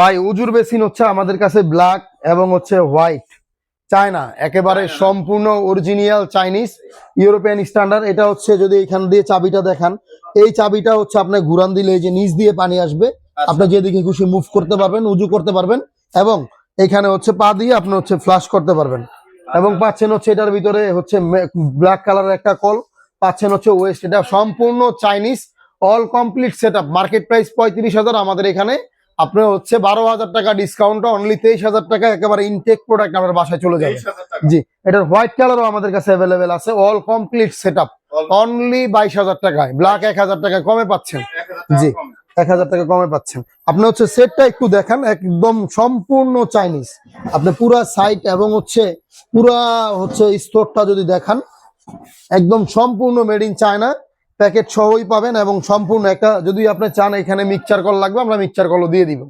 ভাই। উজুর বেসিন হচ্ছে আমাদের কাছে ব্ল্যাক এবং হচ্ছে হোয়াইট চায়না একেবারে সম্পূর্ণ অরিজিনাল চাইনিজ ইউরোপিয়ান স্ট্যান্ডার্ড এটা হচ্ছে যদি এখান দিয়ে চাবিটা দেখান এই চাবিটা হচ্ছে আপনার ঘুরান দিলে যে নিচ দিয়ে পানি আসবে। আচ্ছা। আপনি যেদিকে খুশি মুভ করতে পারবেন উজু করতে পারবেন এবং এখানে হচ্ছে পা দিয়ে আপনি হচ্ছে ফ্লাশ করতে পারবেন। এবং পাচ্ছেন হচ্ছে এটার ভিতরে হচ্ছে ব্ল্যাক কালারের একটা কল পাচ্ছেন হচ্ছে ওয়েস্ট এটা সম্পূর্ণ Chinese all complete set up market price পঁয়ত্রিশ হাজার আমাদের এখানে। আপনার হচ্ছে বারো হাজার টাকা ডিসকাউন্ট অনলি তেইশ হাজার টাকা একেবারে ইনটেক প্রোডাক্ট আপনার বাসায় চলে যাবে। জি এটার হোয়াইট কালারও আমাদের কাছে অ্যাভেলেবেল আছে all complete set up only বাইশ হাজার টাকায় ব্ল্যাক এক হাজার টাকা কমে পাচ্ছেন। জি। এক হাজার টাকা কমে পাচ্ছেন। আপনি হচ্ছে সেটটা একটু দেখান একদম সম্পূর্ণ চাইনিজ আপনি পুরা সাইট এবং হচ্ছে পুরা হচ্ছে স্টোরটা যদি দেখান একদম সম্পূর্ণ মেড ইন চায়না প্যাকেট সহই পাবেন এবং সম্পূর্ণ একটা, যদি আপনি চান এখানে মিক্সার কল লাগবে, আমরা মিক্সচার কলও দিয়ে দিব।